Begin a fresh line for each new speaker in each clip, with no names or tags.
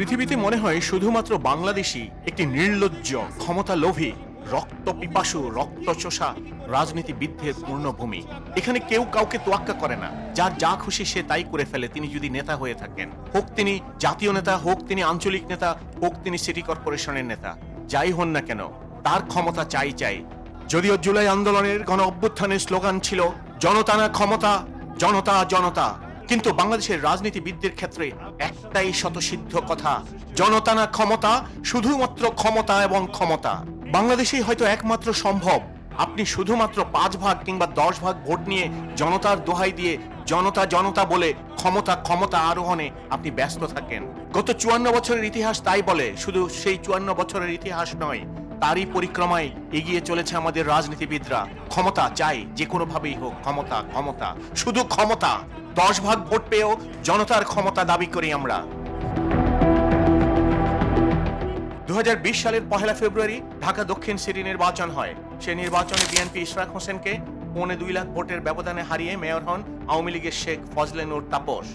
পৃথিবীতে মনে হয় শুধুমাত্র বাংলাদেশই একটি নির্লজ্জ ক্ষমতা লোভী রক্ত পিপাসু রক্ত চোষা রাজনীতিবিদদের পূর্ণভূমি। এখানে কেউ কাউকে তোয়াক্কা করে না। যার যা খুশি সে তাই করে ফেলে, তিনি যদি নেতা হয়ে থাকেন। হোক তিনি জাতীয় নেতা, হোক তিনি আঞ্চলিক নেতা, হোক তিনি সিটি কর্পোরেশনের নেতা, যাই হন না কেন, তার ক্ষমতা চাই চাই। যদিও জুলাই আন্দোলনের গণ অভ্যুত্থানের স্লোগান ছিল, জনতা না ক্ষমতা, জনতা জনতা। কিন্তু বাংলাদেশের রাজনীতিবিদদের ক্ষেত্রে একটাই শতসিদ্ধ কথা, জনতা না ক্ষমতা, শুধুমাত্র ক্ষমতা এবং ক্ষমতা। বাংলাদেশেই হয়তো একমাত্র সম্ভব, আপনি শুধুমাত্র পাঁচ ভাগ কিংবা দশ ভাগ ভোট নিয়ে জনতার দোহাই দিয়ে জনতা জনতা বলে ক্ষমতা ক্ষমতা আরোহণে আপনি ব্যস্ত থাকেন। গত চুয়ান্ন বছরের ইতিহাস তাই বলে, শুধু সেই চুয়ান্ন বছরের ইতিহাস নয়, তারই পরিক্রমায় এগিয়ে চলেছে আমাদের রাজনীতিবিদরা। ক্ষমতা চাই, যে কোনোভাবেই হোক, ক্ষমতা ক্ষমতা, শুধু ক্ষমতা। দশ ভাগ ভোট পেয়েও জনতার ক্ষমতা দাবি করি আমরা। দুহাজার বিশ সালের পহেলা ফেব্রুয়ারি ঢাকা দক্ষিণ সিটি নির্বাচন হয়। সে নির্বাচনে বিএনপি ইশরাক হোসেনকে পৌনে দুই লাখ ভোটের ব্যবধানে হারিয়ে মেয়র হন আওয়ামী লীগের শেখ ফজলে নূর তাপস।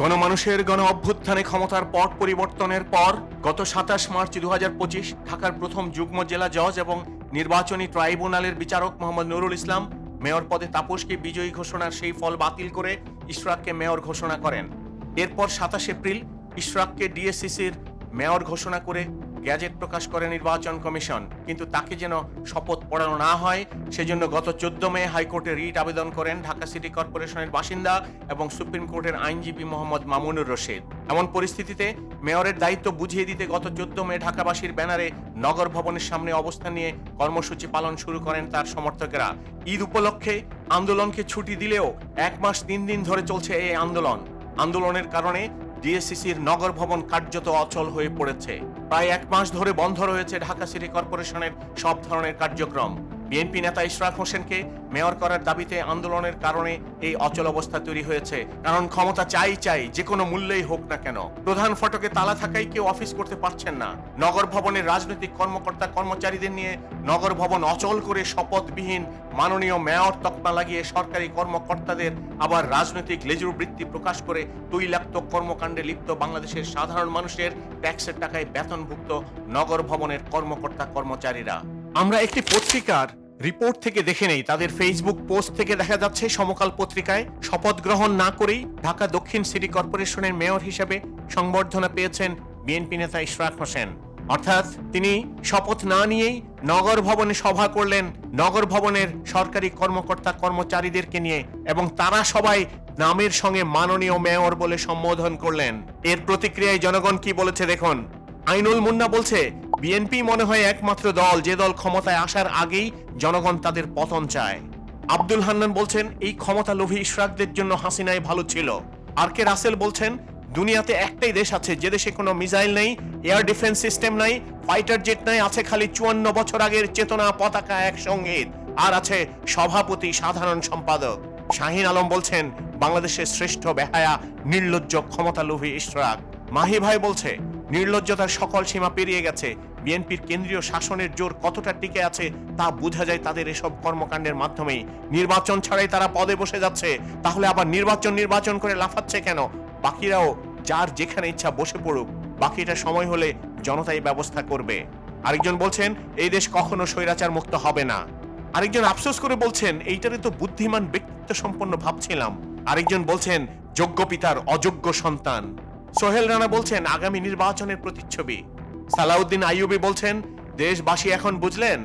গণমানুষের গণ অভ্যুত্থানে ক্ষমতার পট পরিবর্তনের পর গত সাতাশ মার্চ দু হাজার পঁচিশ ঢাকার প্রথম যুগ্ম জেলা জজ এবং নির্বাচনী ট্রাইব্যুনালের বিচারক মোহাম্মদ নুরুল ইসলাম মেয়র পদে তাপসকে বিজয়ী ঘোষণার সেই ফল বাতিল করে ইশরাককে মেয়র ঘোষণা করেন। এরপর সাতাশ এপ্রিল ইশরাককে ডিএসসিসির মেয়র ঘোষণা করে গ্যাজেট প্রকাশ করে নির্বাচন কমিশন, কিন্তু তাকে যেন শপথ পড়ানো না হয়, সেজন্য গত চোদ্দ মে হাইকোর্টে রিট আবেদন করেন ঢাকা সিটি কর্পোরেশনের বাসিন্দা এবং সুপ্রিম কোর্টের আইনজীবী মোহাম্মদ মামুনুর রশিদ। এমন পরিস্থিতিতে মেয়রের দায়িত্ব বুঝিয়ে দিতে গত চোদ্দ মে ঢাকাবাসীর ব্যানারে নগর ভবনের সামনে অবস্থান নিয়ে কর্মসূচি পালন শুরু করেন তার সমর্থকেরা। ঈদ উপলক্ষে আন্দোলনকে ছুটি দিলেও এক মাস তিন দিন ধরে চলছে এই আন্দোলন। আন্দোলনের কারণে ডিএসসিসির নগর ভবন কার্যত অচল হয়ে পড়েছে। প্রায় এক মাস ধরে বন্ধ রয়েছে ঢাকা সিটি কর্পোরেশনের সব ধরনের কার্যক্রম। বিএনপি নেতা ইশরাক হোসেনকে মেয়র করার দাবিতে আন্দোলনের কারণে এই অচল অবস্থা তৈরি হয়েছে। কারণ ক্ষমতা চাই চাই, যে কোনো মূল্যেই হোক না কেন। প্রধান ফটকে তালা থাকায় কেউ অফিস করতে পারছেন না। নগর ভবনের রাজনৈতিক কর্মকর্তা কর্মচারীদের নিয়ে নগর ভবন অচল করে শপথবিহীন মাননীয় মেয়র তকমা লাগিয়ে সরকারি কর্মকর্তাদের আবার রাজনৈতিক লেজুর বৃত্তি প্রকাশ করে তৈলাক্ত কর্মকাণ্ডে লিপ্ত বাংলাদেশের সাধারণ মানুষের ট্যাক্সের টাকায় বেতনভুক্ত নগর ভবনের কর্মকর্তা কর্মচারীরা। আমরা একটি পত্রিকার রিপোর্ট থেকে দেখে নেই। তাদের ফেসবুক পোস্ট থেকে দেখা যাচ্ছে সমকাল পত্রিকায় শপথ গ্রহণ না করেই ঢাকা দক্ষিণ সিটি কর্পোরেশনের মেয়র হিসেবে সংবর্ধনা পেয়েছেন বিএনপি নেতা ইশরাক হোসেন। অর্থাৎ তিনি শপথ না নিয়েই নগর ভবনে সভা করলেন নগর ভবনের সরকারি কর্মকর্তা কর্মচারীদেরকে নিয়ে এবং তারা সবাই নামের সঙ্গে মাননীয় মেয়র বলে সম্বোধন করলেন। এর প্রতিক্রিয়ায় জনগণ কি বলেছে দেখুন। আইনুল মুন্না বলছে বিএনপি মনে হয় একমাত্র দল, যে দল ক্ষমতায় আসার আগেই জনগণ তাদের পতন চায়। আব্দুল হান্নান বলছেন, এই ক্ষমতা লোভী ইশরাকদের জন্য হাসিনাই ভালো ছিল। আর কে রাসেল বলছেন, দুনিয়াতে একটাই দেশ আছে, যে দেশে কোনো মিসাইল নেই, এয়ার ডিফেন্স সিস্টেম নাই, ফাইটার জেট নাই, আছে খালি চুয়ান্ন বছর আগের চেতনা, পতাকা এক সংগীত। আর আছে সভাপতি, সাধারণ সম্পাদক। শাহিন আলম বলছেন, বাংলাদেশের শ্রেষ্ঠ বেহায়া, নির্লজ্জ ক্ষমতা লোভী ইশরাক। মাহি ভাই বলছে, নির্লজ্জতার সকল সীমা পেরিয়ে গেছে বিএনপির কেন্দ্রীয় শাসনের জোর কতটা টিকে আছে তা বোঝা যায় তাদের এসব কর্মকাণ্ডের মাধ্যমেই। নির্বাচন ছাড়াই তারা পদে বসে যাচ্ছে। তাহলে আবার নির্বাচন নির্বাচন করে লাফাচ্ছে কেন? বাকিরাও যার যেখানে ইচ্ছা বসে পড়ুক। বাকিটা সময় হলে জনতাই ব্যবস্থা করবে। আরেকজন বলছেন, এই দেশ কখনো স্বৈরাচার মুক্ত হবে না। আরেকজন আফসোস করে বলছেন এইটারে তো বুদ্ধিমান ব্যক্তিত্ব সম্পন্ন ভাবছিলাম। আরেকজন বলছেন, যোগ্য পিতার অযোগ্য সন্তান। সোহেল রানা বলছেন, আগামী নির্বাচনের প্রতিচ্ছবি। সালাউদ্দিন আইয়ুবি বলছেন, দেশবাসী এখন বুঝলেন,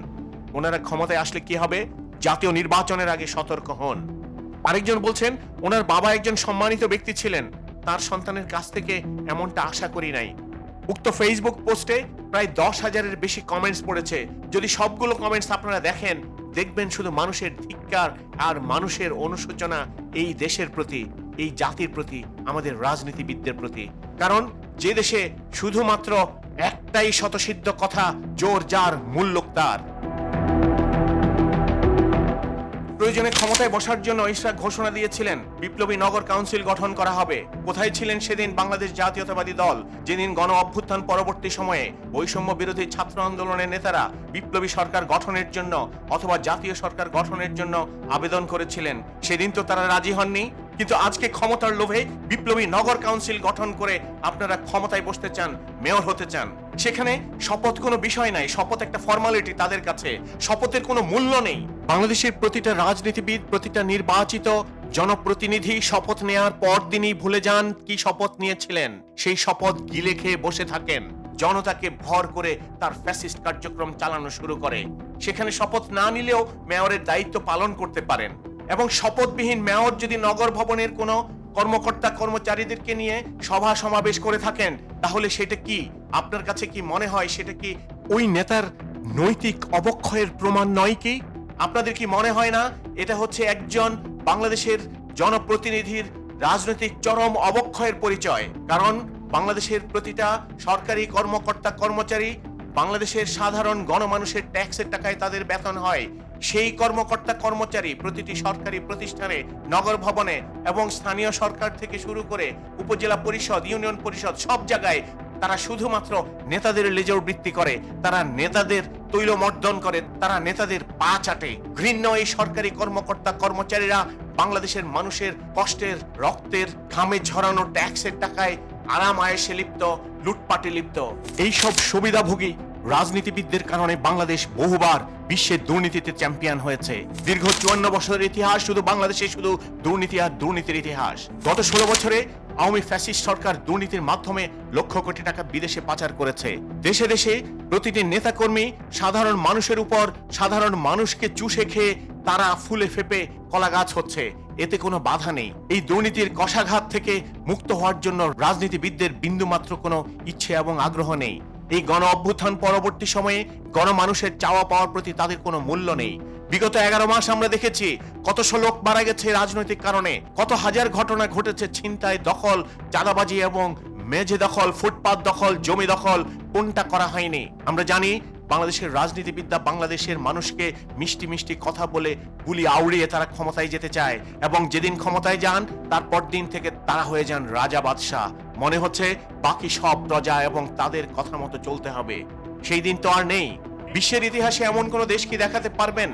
ওনারা ক্ষমতায় আসলে কি হবে? জাতীয় নির্বাচনের আগে সতর্ক হন। আরেকজন বলছেন, ওনার বাবা একজন সম্মানিত ব্যক্তি ছিলেন, তার সন্তানের কাছ থেকে এমনটা আশা করি নাই। উক্ত ফেসবুক পোস্টে প্রায় দশ হাজারের বেশি কমেন্টস পড়েছে। যদি সবগুলো কমেন্টস আপনারা দেখেন, দেখবেন শুধু মানুষের ধিক্কার আর মানুষের অনুশোচনা এই দেশের প্রতি, এই জাতির প্রতি, আমাদের রাজনীতিবিদদের প্রতি। কারণ যে দেশে শুধুমাত্র একটাই শতসিদ্ধ কথা, জোর যার মূল্যক তার প্রয়োজনে ক্ষমতায় বসার জন্য ইশরাক ঘোষণা দিয়েছিলেন, বিপ্লবী নগর কাউন্সিল গঠন করা হবে। কোথায় ছিলেন সেদিন বাংলাদেশ জাতীয়তাবাদী দল? যেদিন গণ অভ্যুত্থান পরবর্তী সময়ে বৈষম্য বিরোধী ছাত্র আন্দোলনের নেতারা বিপ্লবী সরকার গঠনের জন্য অথবা জাতীয় সরকার গঠনের জন্য আবেদন করেছিলেন। সেদিন তো তারা রাজি হননি। কিন্তু আজকে ক্ষমতার লোভে বিপ্লবী নগর কাউন্সিল গঠন করে আপনারা ক্ষমতায় বসতে চান, মেয়র হতে চান। সেখানে শপথ কোনো বিষয় নাই, শপথ একটা ফর্মালিটি তাদের কাছে। শপথের কোনো মূল্য নেই। বাংলাদেশের প্রতিটা রাজনীতিবিদ, প্রতিটা নির্বাচিত জনপ্রতিনিধি শপথ নেয়ার পর দিনই ভুলে যান কি শপথ নিয়েছিলেন। সেই শপথ গিলে খেয়ে বসে থাকেন। জনতাকে ভর করে তার ফ্যাসিস্ট কার্যক্রম চালানো শুরু করে। সেখানে শপথ না নিলেও মেয়রের দায়িত্ব পালন করতে পারেন। এবং শপথবিহীন মেয়র যদি নগর ভবনের কোনো কর্মকর্তা কর্মচারীদেরকে নিয়ে সভা সমাবেশ করে থাকেন। তাহলে সেটা কি? আপনার কাছে কি মনে হয় সেটা কি ওই নেতার নৈতিক অবক্ষয়ের প্রমাণ নয় কি? আপনাদের কি মনে হয় না? এটা হচ্ছে একজন বাংলাদেশের জনপ্রতিনিধির রাজনৈতিক চরম অবক্ষয়ের পরিচয়। কারণ বাংলাদেশের প্রতিটা সরকারি কর্মকর্তা কর্মচারী বাংলাদেশের সাধারণ গণমানুষের ট্যাক্সের টাকায় তাদের বেতন হয়। সেই কর্মকর্তা কর্মচারী প্রতিটি সরকারি প্রতিষ্ঠানে, নগর ভবনে এবং স্থানীয় সরকার থেকে শুরু করে উপজেলা পরিষদ, ইউনিয়ন পরিষদ সব জায়গায় তারা শুধুমাত্র নেতাদের লেজর বৃত্তি করে, তারা নেতাদের তৈলমর্দন করে, তারা নেতাদের পা চাটে। ঘৃণ্য এই সরকারি কর্মকর্তা কর্মচারীরা বাংলাদেশের মানুষের কষ্টের, রক্তের, ঘামে ঝরানো ট্যাক্সের টাকায় আরাম আয়েসে লিপ্ত, লুটপাটে লিপ্ত। এইসব সুবিধাভোগী রাজনীতিবিদদের কারণে বাংলাদেশ বহুবার বিশ্বের দুর্নীতিতে চ্যাম্পিয়ন হয়েছে। দীর্ঘ চুয়ান্ন বছরের ইতিহাস শুধু বাংলাদেশে শুধু দুর্নীতি আর দুর্নীতির ইতিহাস। গত ষোলো বছরে আওয়ামী ফ্যাসিস্ট সরকার দুর্নীতির মাধ্যমে লক্ষ কোটি টাকা বিদেশে পাচার করেছে। দেশে দেশে প্রতিটি নেতাকর্মী সাধারণ মানুষের উপর সাধারণ মানুষকে চুষে খেয়ে তারা ফুলে ফেপে কলা গাছ হচ্ছে। এতে কোনো বাধা নেই। এই দুর্নীতির কষাঘাত থেকে মুক্ত হওয়ার জন্য রাজনীতিবিদদের বিন্দুমাত্র কোনো ইচ্ছে এবং আগ্রহ নেই। এই গণ অভ্যুত্থান পরবর্তী সময়ে গণমানুষের চাওয়া পাওয়ার প্রতি তাদের কোনো মূল্য নেই। বিগত এগারো মাস আমরা দেখেছি কত লোক মারা গেছে রাজনৈতিক কারণে, কত হাজার ঘটনা ঘটেছে ছিনতাই দখল, চাঁদাবাজি এবং মেঝে দখল, ফুটপাত দখল, জমি দখল, কোনটা করা হয়নি? আমরা জানি বাংলাদেশের রাজনীতিবিদ্যা বাংলাদেশের মানুষকে মিষ্টি মিষ্টি কথা বলে গুলি আউড়িয়ে তারা ক্ষমতায় যেতে চায় এবং যেদিন ক্ষমতায় যান, তারপর দিন থেকে তারা হয়ে যান রাজা বাদশাহ। মনে হচ্ছে বাকি সব প্রজা এবং তাদের কথা মতো চলতে হবে। সেই দিন তো আর নেই। বিশ্বের ইতিহাসে এমন কোন দেশ কি দেখাতে পারবেন,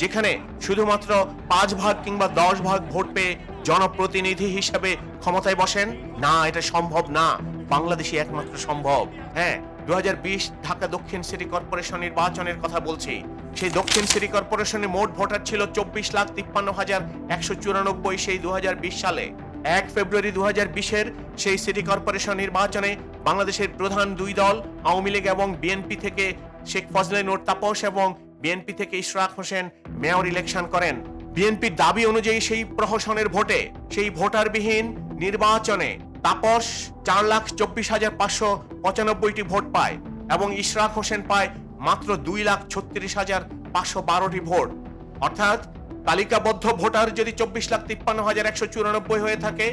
যেখানে শুধুমাত্র পাঁচ ভাগ কিংবা দশ ভাগ ভোট পেয়ে জনপ্রতিনিধি হিসাবে ক্ষমতায় বসেন? না, এটা সম্ভব না। বাংলাদেশে একমাত্র সম্ভব। হ্যাঁ দু হাজার বিশ ঢাকা দক্ষিণ সিটি কর্পোরেশন নির্বাচনের কথা বলছি। সেই দক্ষিণ সিটি কর্পোরেশনে মোট ভোটার ছিল চব্বিশ লাখ তিপ্পান্ন হাজার একশো চুরানব্বই, সেই দু হাজার বিশ সালে। এক ফেব্রুয়ারি দু বিশের সেই সিটি কর্পোরেশন নির্বাচনে বাংলাদেশের প্রধান দুই দল, আওয়ামী লীগ এবং বিএনপি থেকে শেখ ফজলে নোর তাপস এবং বিএনপি থেকে ইশরাক হোসেন মেয়র ইলেকশন করেন। বিএনপির দাবি অনুযায়ী সেই প্রহসনের ভোটে সেই ভোটারবিহীন নির্বাচনে তাপস চার লাখ চব্বিশ হাজার পাঁচশো পঁচানব্বইটি ভোট পায় এবং ইশরাক হোসেন পায় মাত্র দুই লাখ ছত্রিশ হাজার পাঁচশো বারোটি ভোট। অর্থাৎ তালিকাবদ্ধ ভোটার যদি চব্বিশ লাখ তিপ্পান্ন হাজার একশো চুরানব্বই হয়ে থাকে,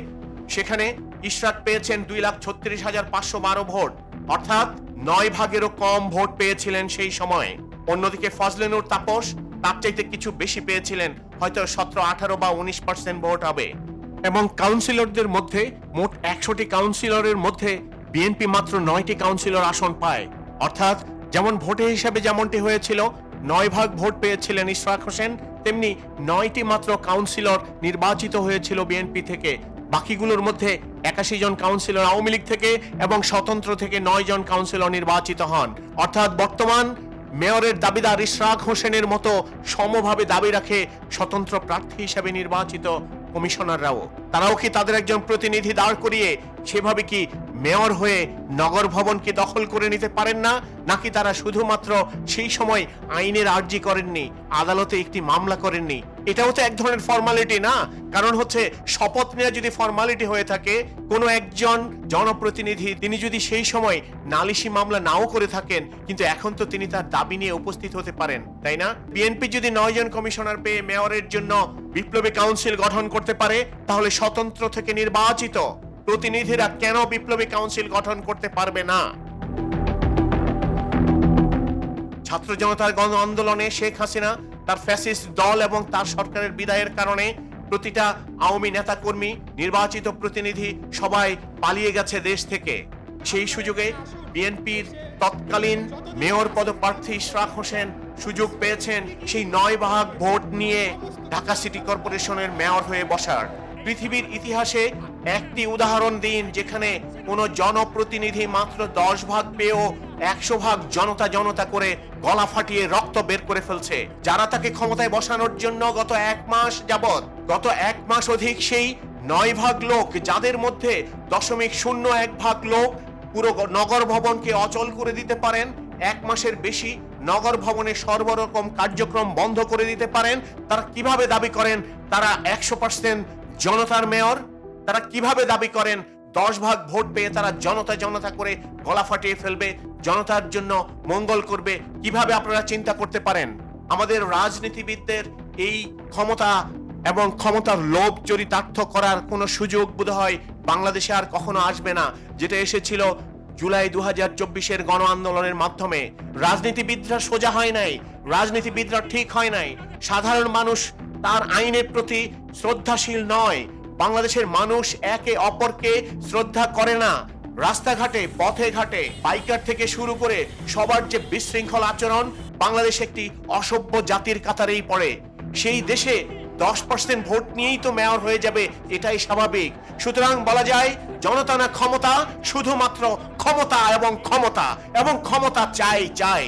সেখানে ইশরাক পেয়েছেন দুই লাখ ছত্রিশ হাজার পাঁচশো বারো ভোট। অর্থাৎ নয় ভাগেরও কম ভোট পেয়েছিলেন সেই সময়। অন্যদিকে ফজলেনুর তাপস, তার চাইতে কিছু বেশি পেয়েছিলেন, হয়তো সতেরো, আঠারো বা উনিশ পার্সেন্ট ভোট হবে। এবং কাউন্সিলরদের মধ্যে মোট একশোটি কাউন্সিলরের মধ্যে বিএনপি মাত্র নয়টি কাউন্সিলর আসন পায়। অর্থাৎ যেমন ভোটে হিসাবে যেমনটি হয়েছিল, নয় ভাগ ভোট পেয়েছিলেন ইশরাক হোসেন তেমনি নয়টি মাত্র কাউন্সিলর নির্বাচিত হয়েছিল বিএনপি থেকে। বাকিগুলোর মধ্যে একাশি জন কাউন্সিলর আওয়ামী লীগ থেকে এবং স্বতন্ত্র থেকে নয় জন কাউন্সিলর নির্বাচিত হন। অর্থাৎ বর্তমান মেয়রের দাবিদার ইশরাক হোসেনের মতো সমভাবে দাবি রাখে স্বতন্ত্র প্রার্থী হিসেবে নির্বাচিত কমিশনাররাও। তারাও কি তাদের একজন প্রতিনিধি দাঁড় করিয়ে সেভাবে কি মেয়র হয়ে নগর ভবন কি দখল করে নিতে পারেন না? নাকি তারা শুধুমাত্র সেই সময় আইনের আর্জি করেননি, আদালতে একটি মামলা করেননি এটাও তো এক ধরনের ফর্মালিটি না। কারণ হচ্ছে শপথ নেওয়া যদি ফর্মালিটি হয়ে থাকে, কোনো একজন জনপ্রতিনিধি তিনি যদি সেই সময় নালিশি মামলা নাও করে থাকেন, কিন্তু এখন তো তিনি তার দাবি নিয়ে উপস্থিত হতে পারেন, তাই না? বিএনপি যদি নয় জন কমিশনার পেয়ে মেয়রের জন্য বিপ্লবী কাউন্সিল গঠন করতে পারে, তাহলে স্বতন্ত্র থেকে নির্বাচিত প্রতিনিধিরা কেন বিপ্লবী কাউন্সিল গঠন করতে পারবে না? ছাত্র জনতার গণ আন্দোলনে শেখ হাসিনা তার ফ্যাসিস্ট দল এবং তার সরকারের বিদায়ের কারণে প্রতিটা আওয়ামী নেতাকর্মী, নির্বাচিত প্রতিনিধি সবাই পালিয়ে গেছে দেশ থেকে। সেই সুযোগে বিএনপির তৎকালীন মেয়র পদপ্রার্থী ইশরাক হোসেন সুযোগ পেয়েছেন সেই নয় ভাগ ভোট নিয়ে ঢাকা সিটি কর্পোরেশনের মেয়র হয়ে বসার। পৃথিবীর ইতিহাসে একটি উদাহরণ দিন যেখানে কোনো জনপ্রতিনিধি মাত্র দশ ভাগ পেয়েও একশো ভাগ জনতা জনতা করে গলা ফাটিয়ে রক্ত বের করে ফেলছে। যারা তাকে ক্ষমতায় বসানোর জন্য গত এক মাস যাবৎ, গত এক মাস অধিক সেই নয় ভাগ লোক, যাদের মধ্যে দশমিক শূন্য এক ভাগ লোক পুরো নগর ভবনকে অচল করে দিতে পারেন, এক মাসের বেশি নগর ভবনে সর্বরকম কার্যক্রম বন্ধ করে দিতে পারেন, তারা কীভাবে দাবি করেন? তারা একশো পার্সেন্ট জনতার মেয়র? তারা কীভাবে দাবি করেন? দশ ভাগ ভোট পেয়ে তারা জনতা জনতা করে গলা ফাটিয়ে ফেলবে, জনতার জন্য মঙ্গল করবে। কীভাবে আপনারা চিন্তা করতে পারেন? আমাদের রাজনীতিবিদদের এই ক্ষমতা এবং ক্ষমতার লোভ চরিতার্থ করার কোনো সুযোগ বোধহয় বাংলাদেশে আর কখনো আসবে না, যেটা এসেছিল জুলাই দু হাজার চব্বিশের গণ আন্দোলনের মাধ্যমে। রাজনীতিবিদরা সোজা হয় নাই, রাজনীতিবিদরা ঠিক হয় নাই। সাধারণ মানুষ তার আইনের প্রতি শ্রদ্ধাশীল নয় বাংলাদেশের মানুষ একে অপরকে শ্রদ্ধা করে না। রাস্তাঘাটে পথে ঘাটে বাইকার থেকে শুরু করে সবার যে বিশৃঙ্খল আচরণ, বাংলাদেশ একটি অসভ্য জাতির কাতারেই পড়ে। সেই দেশে দশ পার্সেন্ট ভোট নিয়েই তো মেয়র হয়ে যাবে, এটাই স্বাভাবিক। সুতরাং বলা যায়, জনতা না ক্ষমতা, শুধুমাত্র ক্ষমতা এবং ক্ষমতা এবং ক্ষমতা চাই চাই।